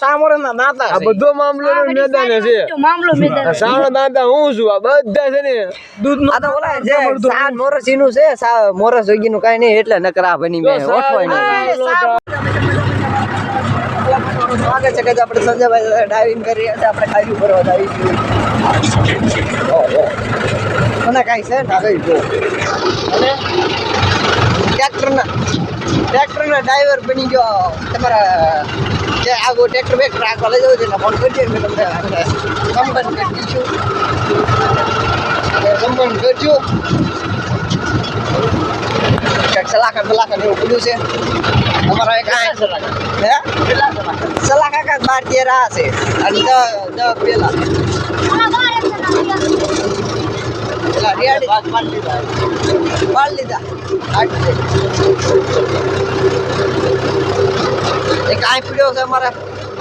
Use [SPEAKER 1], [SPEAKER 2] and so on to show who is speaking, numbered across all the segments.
[SPEAKER 1] સામોરના નાતા
[SPEAKER 2] આ બધો મામલો નો મેદાન છે.
[SPEAKER 3] મામલો મેદાન
[SPEAKER 2] સાવણા દાદા હું છું? આ બધા છે ને
[SPEAKER 1] દૂધ
[SPEAKER 4] આ તો ઓલા જે સા મોરસ ઈનું છે સા મોરસ જોગીનું કાંઈ નહીં એટલે નકરા બની મેં ઓઠવાય નહીં સ્વાગત છે કે આપણે સંજયભાઈ ડાઇવિંગ કરી રહ્યા છે આપણે આવી છીએ. અને કાંઈ છે ને? આગળ જો અને? ટ્રેક્ટરના ટ્રેક્ટરના ડ્રાઈવર બની ગયો તમારા જે આગો ટ્રેક્ટર બેક્ટર આગળ લઈ જવું છે ને ફોન કરજો મેં તમને સંબંધ કરી દઈશું સંબંધ કરજો. સલાહકાર સલાહકાર એવું બધું છે. અમારા એક હે? બાર તેર આ છે. અને પેલા. પેલા રિયાડી પાડ લીધા. એક આ પીડ્યો છે અમારા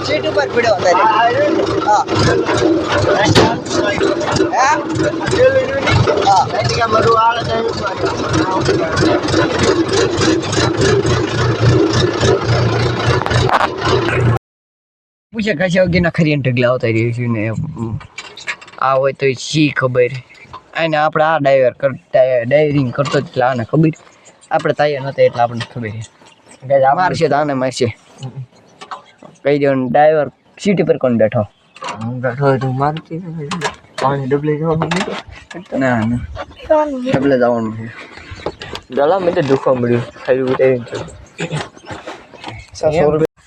[SPEAKER 4] સીટ ઉપર પીડ્યો અત્યારે હા. પૂછે કશા વગેરેના ખરી ઢગલા આવતા રહી છે ને આ હોય તો શી ખબર? અને આપણે આ ડાઈવર કરતા ડાયરિંગ કરતો એટલે આને ખબર. આપણે તૈયાર નહોતા એટલે આપણને ખબર છે. મારશે તો આને મારશે. કહી દો ડ્રાઈવર સીટ પર કોણ બેઠો? ના ના. ડબલે જવાનું છે.
[SPEAKER 2] ગળા મેં તો દુખવા મળ્યું ખાલી ઉતારી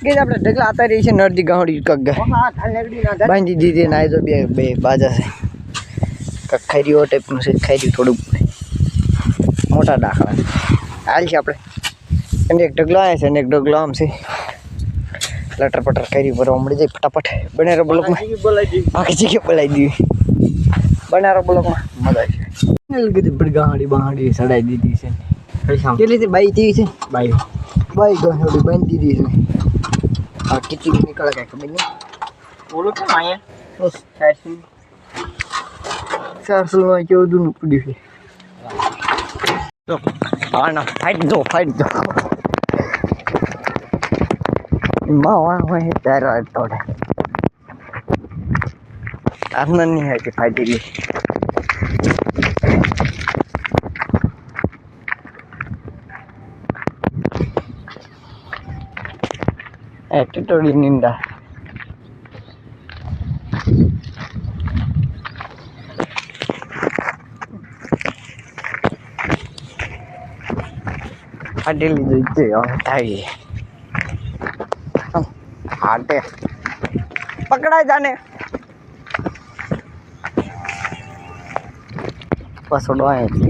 [SPEAKER 4] કે આપણે ઢગલા રહી છે કગ બાંધી દીધી ને બે બે બાજા છે. કક ટાઈપનું છે ખૈરી થોડુંક. મોટા દાખલા. હાલ છે આપણે. અને એક ઢગલો આવે છે અને એક ઢગલો આમ છે. લટર પટર કરી ભરવા મળી જાય ફટાફટ. બનેરો બ્લોકમાં બાકી જગ્યા બોલાવી દીધી. બનારો બ્લોકમાં મજા આવી
[SPEAKER 2] કીધું પણ ગાડી બહાડી સડાઈ દીધી છે.
[SPEAKER 4] કેટલી થી બાઈ થી છે?
[SPEAKER 2] બાઈ.
[SPEAKER 4] બાઈ ગાડી બાંધી દીધી છે. આ કેટલી નીકળે કાંઈ ખબર નહીં.
[SPEAKER 1] બોલો કેમ અહીંયા?
[SPEAKER 4] ચારસો માં કેવું નું પડ્યું છે. હા. ના ફાઈટ દો ફાઈટ દો માં વાહ વાહ તારો તોડે આસમાન નહીં હોય કે ફાઈટ ગઈ એ ટીટોડી નિંદા ફાટી લીધું છે હવે થાય હાટે પકડાય જાને પસડો આવે છે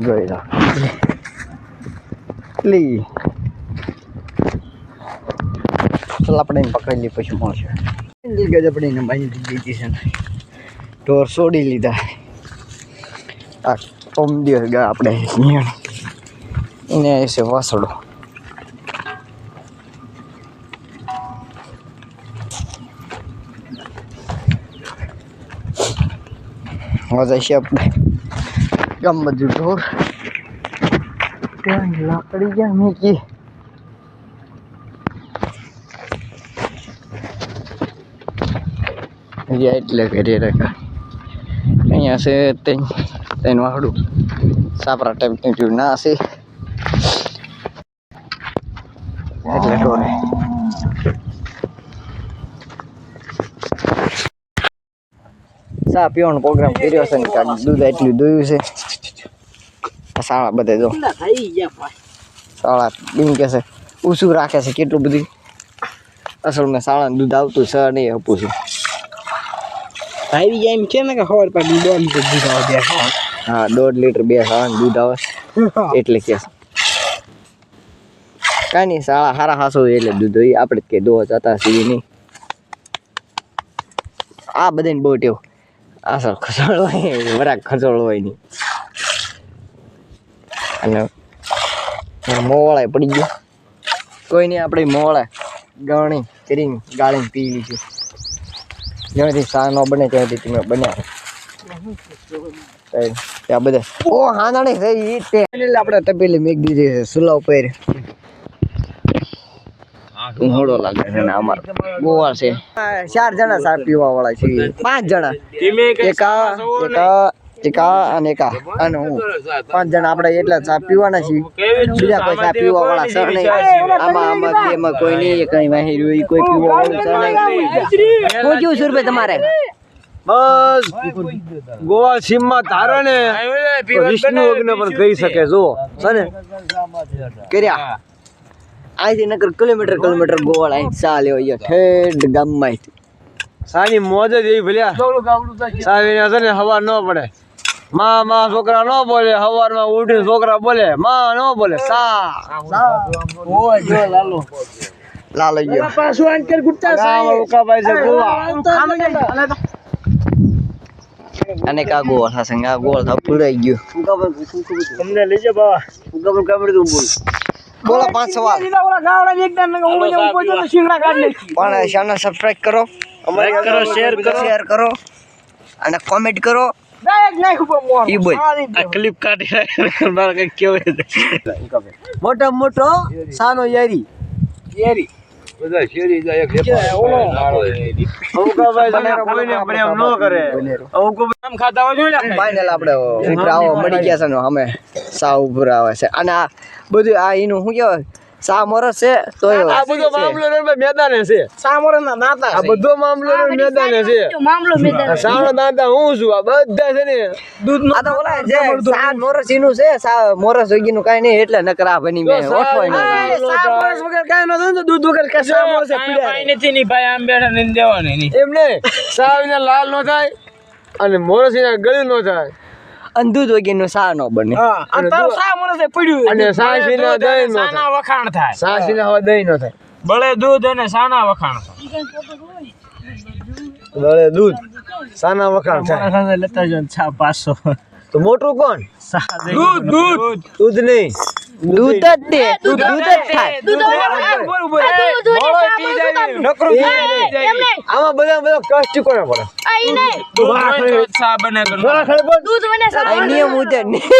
[SPEAKER 4] જોઈ લો લી ચાલ આપણે એને પકડી લઈએ પછી મળશે ગજ આપણે એને બાંધી દીધી છે ને ઢોર છોડી લીધા આ ટોમ દિવસ ગયા આપણે નિયણ એને છે વાસડો મજા છે આપણે. ગામ બધું ઢોર લાકડી ગયા મૂકી ગયા એટલે ઘરે રાખા. અહીંયા છે તેન તેન વાળું સાપરા ટાઈપનું ના છે એટલે ઢોરે ચા પીવાનો પ્રોગ્રામ કર્યો છે ને કાંઈક દૂધ એટલું દોયું છે. સાળા બધે જો. સાળા બીન કે છે ઊંચું રાખે છે કેટલું બધું? અસલમાં શાળાનું દૂધ આવતું છે નહીં આપું છું.
[SPEAKER 1] ભાઈ જાય એમ છે ને કે ખબર પડી દોઢ લીટર દૂધ આવે બે
[SPEAKER 4] હા દોઢ લીટર બે શાળાનું દૂધ આવે એટલે કે કાંઈ નહીં શાળા સારા હાસો એટલે દૂધ હોય. આપણે કે દો જતા સુધી નહીં. આ બધાને બહુ ટેવ આ સર ખસોળ હોય વરાક ખસોળ હોય નહીં અને મોવાળાએ પડી ગયો. કોઈ નહીં, આપણે મોવાળા ગણી કરીને ગાળીને પી લીધું જ્યાંથી સા ન બને ત્યાંથી તમે બનાવો. ત્યાં બધા ઓ હા થઈ તે આપણે તપેલી મેક દીધી છે સુલા ઉપર મોડો લાગે છે ને અમાર. ગોવા છે. ચાર જણા ચા પીવા વાળા છે પાંચ જણા. એકા એકા એક અને એકા અને હું. પાંચ જણા આપણે એટલા ચા પીવાના છીએ. બીજા કોઈ ચા પીવા વાળા સર નહીં. આમાં આમાં બે એમાં કોઈ નહીં કઈ વાહી રહ્યું કોઈ પીવા વાળું સર નહીં હું કેવું રૂપિયા તમારે.
[SPEAKER 2] બસ ગોવા સીમમાં તારે ને વિષ્ણુ અગ્ન પણ કહી શકે જો છે ને
[SPEAKER 4] કર્યા. અહીંથી નકર કિલોમીટર કિલોમીટર ગોળ અહીં ચાલ્યો અહીંયા ઠેઠ ગામમાં
[SPEAKER 2] સાની મોજ જ એવી ભલ્યા. સાવીને છે ને હવા ન પડે. માં માં છોકરા ન બોલે. હવારમાં ઉઠીને છોકરા બોલે. માં ન બોલે. સા.
[SPEAKER 4] લાલો. ગયો
[SPEAKER 1] પાછું અંકલ ગુટ્ટા
[SPEAKER 2] સાહેબ ઉકાભાઈ છે ગોવા.
[SPEAKER 4] અને કા ગોળ થશે આ ગોળ થા પુરાઈ ગયો.
[SPEAKER 2] તમને લઈ જા બાવા. ઉકાભાઈ કાપડી તું બોલ.
[SPEAKER 4] બોલો પાંચ સવાલ.
[SPEAKER 1] ઓલા ગાવડા ને એકદમ નકા હું જવું કોઈ તો શિંગડા કાઢ નાખી.
[SPEAKER 4] પણ ચેનલ સબસ્ક્રાઇબ કરો.
[SPEAKER 2] અમારે કરો શેર કરો.
[SPEAKER 4] શેર કરો. અને કોમેન્ટ કરો.
[SPEAKER 2] મોટા મોટો સાનો યારી.
[SPEAKER 1] યેરી.
[SPEAKER 2] બધા શેરી જાય એક છે કોઈને પ્રેમ ન કરે. ઉકાભાઈ
[SPEAKER 1] ખાતા હોય જોઈ
[SPEAKER 4] ફાઇનલ આપણે. ઉપર આવો મળી ગયા છે ને અમે સા ઉપર આવે છે. અને આ બધું આ એનું શું કહેવાય? સા મોરસ છે તો
[SPEAKER 2] આ બધો મામલો રે મેદાને છે.
[SPEAKER 1] સામોરે ના નાતા
[SPEAKER 2] આ બધો મામલો રે મેદાને છે.
[SPEAKER 3] મામલો મેદાન
[SPEAKER 2] સાણો હું છું આ બધા છે ને.
[SPEAKER 1] દૂધ નો
[SPEAKER 4] આ તો ઓલા જે સા મોરસ એનું છે મોરસ વગીનું કાંઈ નહીં એટલે નકરા આ બની મેં ઓઠવાય નહીં.
[SPEAKER 1] સામોરે વગર કાઈ ન થાય તો દૂધ વગર કે સામોરે છે પીડ્યા
[SPEAKER 5] નથી ની ભાઈ આમ બેઠા ને દેવાની નહીં
[SPEAKER 2] એમ ને લાલ નો થાય અને મોરસીને ગળ્યું નો થાય.
[SPEAKER 4] અને દૂધ વગીનું સા ન બને.
[SPEAKER 1] હા તારો સામોરે છે પડ્યું
[SPEAKER 2] અને સાસીને દહીં નો
[SPEAKER 5] સાના
[SPEAKER 2] થાય.
[SPEAKER 5] વખાણ થાય.
[SPEAKER 2] સાસીને હવે દહીં નો થાય.
[SPEAKER 5] બળે દૂધ અને સાના વખાણ થાય.
[SPEAKER 2] ગળે દૂધ સાના વખાણ થાય.
[SPEAKER 5] લેતા જો છા
[SPEAKER 2] તો મોટું કોણ?
[SPEAKER 5] દૂધ. દૂધ.
[SPEAKER 2] દૂધ નહીં.
[SPEAKER 4] દૂધ જ તે દૂધ જ થાય.
[SPEAKER 2] નકરું આમાં બધા બધા કષ્ટ કોને પડે.
[SPEAKER 3] દૂધ બને
[SPEAKER 4] આ નિયમ મુજબ નહીં.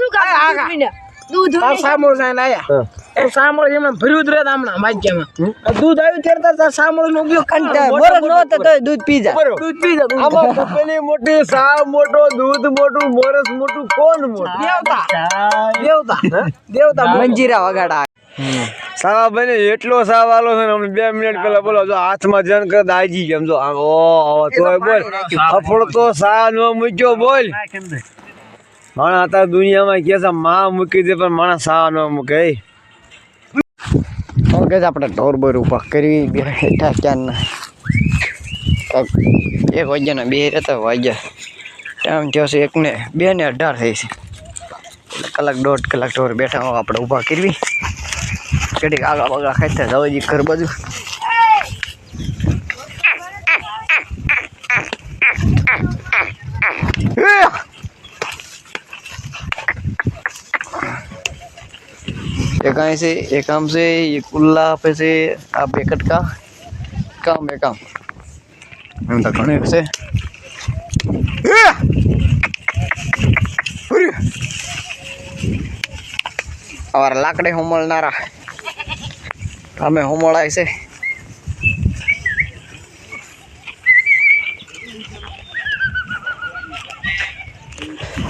[SPEAKER 3] શું કામ? દૂધ
[SPEAKER 1] તાર સામોરે છે આયા. એ સામોરે એમણે ભર્યું જ રહે હમણાં માજ્યામાં દૂધ આવ્યું ત્યારે તાર તાર નો ઉપયોગ
[SPEAKER 4] અને તે મોરસ હતો તોય દૂધ પી જાય
[SPEAKER 1] દૂધ પી જા
[SPEAKER 2] આમાં તપેલી મોટી સા મોટો દૂધ મોટું મોરસ મોટું કોણ મોટું?
[SPEAKER 1] દેવતા. દેવતા. દેવતા
[SPEAKER 4] મંજીરા વગાડા.
[SPEAKER 2] સાવા બને એટલો સાવ આલો છે ને બે મિનિટ પેલા બોલો જો હાથમાં જન કરતા દાજી ગયો જો આમ ઓ તો તોય બોલ. અફળો સા નો મૂક્યો બોલ. માણસ અત્યારે દુનિયામાં કે છે, માં મૂકી દે, પણ માણસ સા ન મૂકે
[SPEAKER 4] ઓકે આપણે ઢોર બોર ઊભા કરવી, બે હેઠા ક્યારના એક વાગ્યાના બે રહેતા વાગ્યા. ટાઈમ થયો છે એકને બે ને અઢાર થઈ છે. કલાક દોઢ કલાક ઢોર બેઠા આપણે ઊભા કરવી. કેટલીક આગળ બગડા ખાતા જવાજી ઘર બાજુ. એક અહીં છે એક આમ છે એક ઉલ્લા આપે છે આ બે કટકા કામ બે કામ એમ તો ઘણું છે અમારા લાકડે હોમળનારા અમે હોમળાય છે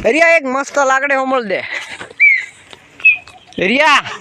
[SPEAKER 4] રિયા એક મસ્ત લાકડે હોમળ દે રિયા